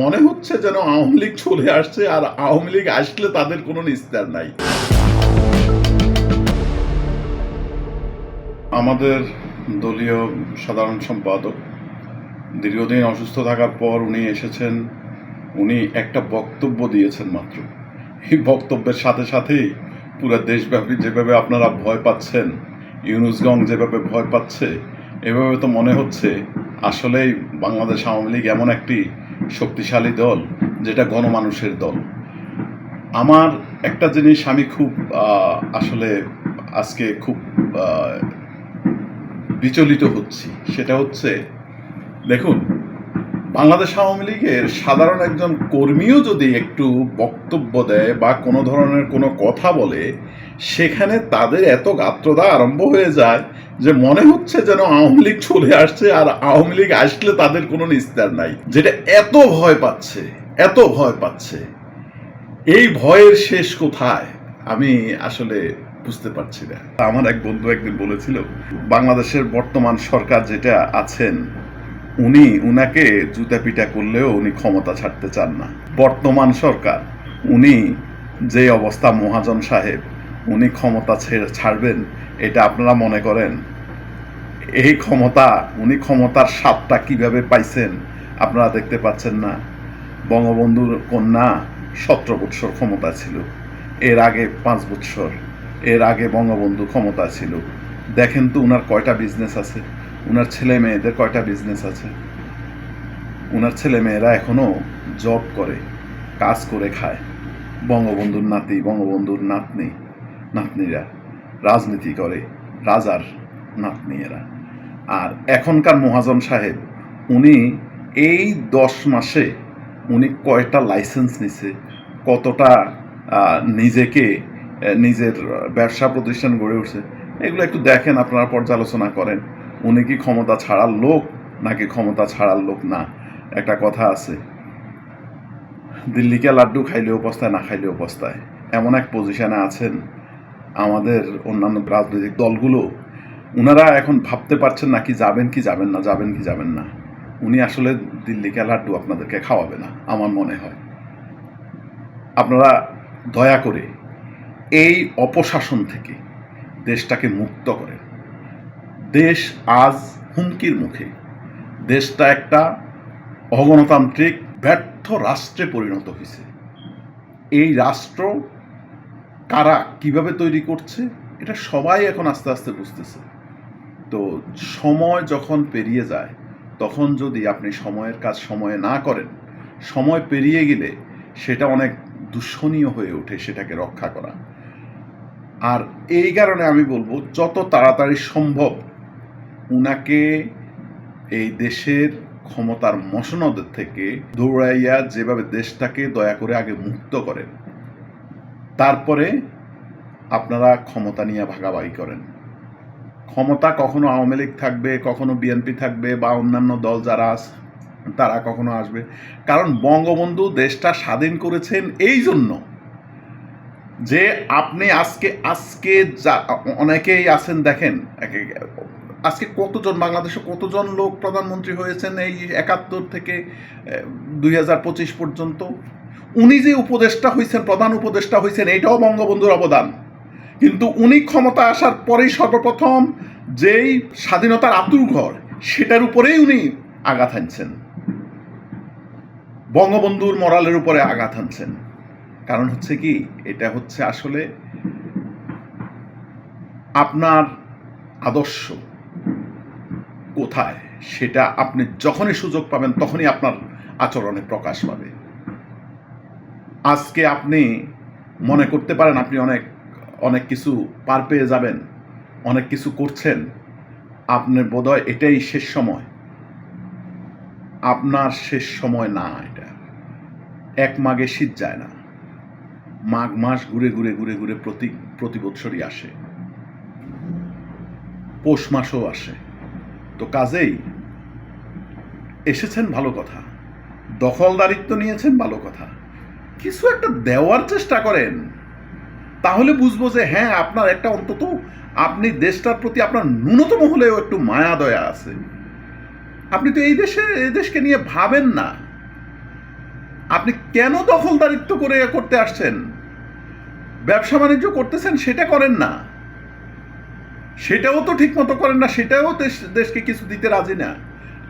মনে হচ্ছে যেন আওয়ামী লীগ চলে আসছে আর আওয়ামী লীগ আসলে তাদের কোনো নিস্তার নাই। আমাদের দলীয় সাধারণ সম্পাদক দীর্ঘদিন অসুস্থ থাকার পর উনি এসেছেন। উনি একটা বক্তব্য দিয়েছেন মাত্র। এই বক্তব্যের সাথে সাথেই পুরো দেশব্যাপী যেভাবে আপনারা ভয় পাচ্ছেন ইউনুসগং যেভাবে ভয় পাচ্ছে, এভাবে তো মনে হচ্ছে আসলেই বাংলাদেশ আওয়ামী লীগ এমন একটি শক্তিশালী দল, যেটা গণমানুষের দল। আমার একটা জিনিস আমি খুব আসলে আজকে খুব বিচলিত হচ্ছি। সেটা হচ্ছে, দেখুন, বাংলাদেশ আওয়ামী লীগের সাধারণ একজন কর্মীও যদি একটু বক্তব্য দেয় বা কোনো ধরনের কোনো কথা বলে সেখানে তাদের এত গাত্রদা আরম্ভ হয়ে যায় যে মনে হচ্ছে যেন আওয়ামী লীগ চলে আসছে আর আওয়ামী লীগ আসলে তাদের কোনো নিস্তার নাই। যেটা এত ভয় পাচ্ছে, এত ভয় পাচ্ছে। এই ভয়ের শেষ কোথায়? আমি আসলে বুঝতে পারছি না। আমার এক বন্ধু একদিন বলেছিল, বাংলাদেশের বর্তমান সরকার যেটা আছেন, উনি, উনাকে জুতা পিটা করলেও উনি ক্ষমতা ছাড়তে চান না। বর্তমান সরকার, উনি যে অবস্থা মহাজন সাহেব উনি ক্ষমতা ছাড়বেন, এটা আপনারা মনে করেন? এই ক্ষমতা, উনি ক্ষমতার স্বাদটা কীভাবে পাইছেন, আপনারা দেখতে পাচ্ছেন না। বঙ্গবন্ধুর কন্যা সতেরো বৎসর ক্ষমতা ছিল, এর আগে পাঁচ বৎসর, এর আগে বঙ্গবন্ধু ক্ষমতা ছিল। দেখেন তো উনার কয়টা বিজনেস আছে, উনার ছেলে মেয়েদের কয়টা বিজনেস আছে। উনার ছেলে মেয়েরা এখনও জব করে, কাজ করে খায়। বঙ্গবন্ধুর নাতি, বঙ্গবন্ধুর নাতনি নাতনিরা, রাজনীতি করে, রাজার নাতনিয়েরা। আর এখনকার মহাজন সাহেব, উনি এই দশ মাসে উনি কয়টা লাইসেন্স নিছে, কতটা নিজেকে নিজের ব্যবসা প্রতিষ্ঠান গড়ে উঠছে, এগুলো একটু দেখেন, আপনারা পর্যালোচনা করেন। উনি কি ক্ষমতা ছাড়ার লোক, নাকি ক্ষমতা ছাড়ার লোক না? একটা কথা আছে, দিল্লিকে লাড্ডু খাইলেও পস্তায় না খাইলেও পস্তায় এমন এক পজিশনে আছেন আমাদের অন্যান্য রাজনৈতিক দলগুলো ওনারা এখন ভাবতে পারছেন না কি যাবেন কি যাবেন না, যাবেন কি যাবেন না। উনি আসলে দিল্লিকে লাড্ডু আপনাদেরকে খাওয়াবে না, আমার মনে হয়। আপনারা দয়া করে এই অপশাসন থেকে দেশটাকে মুক্ত করেন। দেশ আজ হুমকির মুখে। দেশটা একটা অগণতান্ত্রিক, ব্যর্থ রাষ্ট্রে পরিণত হয়েছে এই রাষ্ট্র কারা কীভাবে তৈরি করছে, এটা সবাই এখন আস্তে আস্তে বুঝতেছে। তো সময় যখন পেরিয়ে যায়, তখন যদি আপনি সময়ের কাজ সময়ে না করেন, সময় পেরিয়ে গেলে সেটা অনেক দূষণীয় হয়ে ওঠে সেটাকে রক্ষা করা। আর এই কারণে আমি বলব, যত তাড়াতাড়ি সম্ভব উনাকে এই দেশের ক্ষমতার মসনদের থেকে দৌড়াইয়া যেভাবে দেশটাকে দয়া করে আগে মুক্ত করেন। তারপরে আপনারা ক্ষমতা নিয়ে ভাগাভাগি করেন। ক্ষমতা কখনো আওয়ামী লীগ থাকবে, কখনো বিএনপি থাকবে বা অন্যান্য দল যারা তারা কখনো আসবে। কারণ বঙ্গবন্ধু দেশটা স্বাধীন করেছেন এই জন্য যে আপনি আজকে আজকে যা, অনেকেই আছেন দেখেন আজকে কতজন, বাংলাদেশে কতজন লোক প্রধানমন্ত্রী হয়েছেন এই একাত্তর থেকে দুই হাজার পঁচিশ পর্যন্ত? উনি যে উপদেষ্টা হয়েছেন প্রধান উপদেষ্টা হয়েছেন এটাও বঙ্গবন্ধুর অবদান। কিন্তু উনি ক্ষমতা আসার পরেই সর্বপ্রথম যেই স্বাধীনতার আতুর ঘর, সেটার উপরেই উনি আঘাত হানছেন। বঙ্গবন্ধুর মরালের উপরে আঘাত হানছেন। কারণ হচ্ছে কি, এটা হচ্ছে আসলে আপনার আদর্শ কোথায়? সেটা আপনি যখনই সুযোগ পাবেন, তখনই আপনার আচরণে প্রকাশ পাবে। আজকে আপনি মনে করতে পারেন আপনি অনেক অনেক কিছু পার পেয়ে যাবেন, অনেক কিছু করছেন। আপনার বোধহয় এটাই শেষ সময়। আপনার শেষ সময় না এটা। এক মাঘে শীত যায় না। মাঘ মাস ঘুরে ঘুরে ঘুরে ঘুরে প্রতি প্রতি বৎসরই আসে। পৌষ মাসও আসে। তো কাজেই এসেছেন ভালো কথা। দখলদারিত্ব নিয়েছেন ভালো কথা। কিছু একটা দেওয়ার চেষ্টা করেন, তাহলে বুঝব যে হ্যাঁ আপনার একটা অন্তত আপনি দেশটার প্রতি আপনার ন্যূনতম হলেও একটু মায়া দয়া আছে। আপনি তো এই দেশে, এই দেশকে নিয়ে ভাবেন না। আপনি কেন দখলদারিত্ব করে করতে আসছেন? ব্যবসা বাণিজ্য করতেছেন, সেটা করেন না। সেটাও তো ঠিক মতো করেন না, সেটাও দেশ, দেশকে কিছু দিতে রাজি না।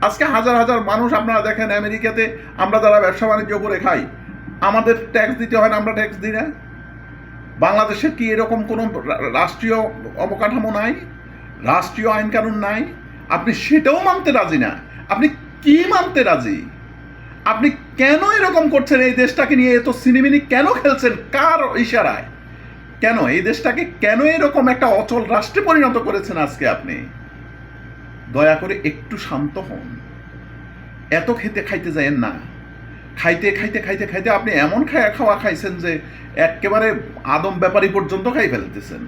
আজকে হাজার হাজার মানুষ আপনারা দেখেন, আমেরিকাতে আমরা যারা ব্যবসা বাণিজ্য করে খাই আমাদের ট্যাক্স দিতে হয় না, আমরা ট্যাক্স দিই না। বাংলাদেশের কি এরকম কোনো রাষ্ট্রীয় অবকাঠামো নাই? রাষ্ট্রীয় আইন কানুন নাই? আপনি সেটাও মানতে রাজি না। আপনি কি মানতে রাজি? আপনি কেন এরকম করছেন? এই দেশটাকে নিয়ে এত সিনেমিনি কেন খেলছেন? কার ইশারায়? কেন? এই দেশটাকে কেন এরকম একটা অচল রাষ্ট্রে পরিণত করেছেন আজকে আপনি? দয়া করে একটু শান্ত হন। এত খেতে খাইতে যায়েন না। খাইতে খাইতে খাইতে খাইতে আপনি এমন খাওয়া খাইছেন যে একেবারে আদম ব্যাপারী পর্যন্ত খাই ফেলতেছেন।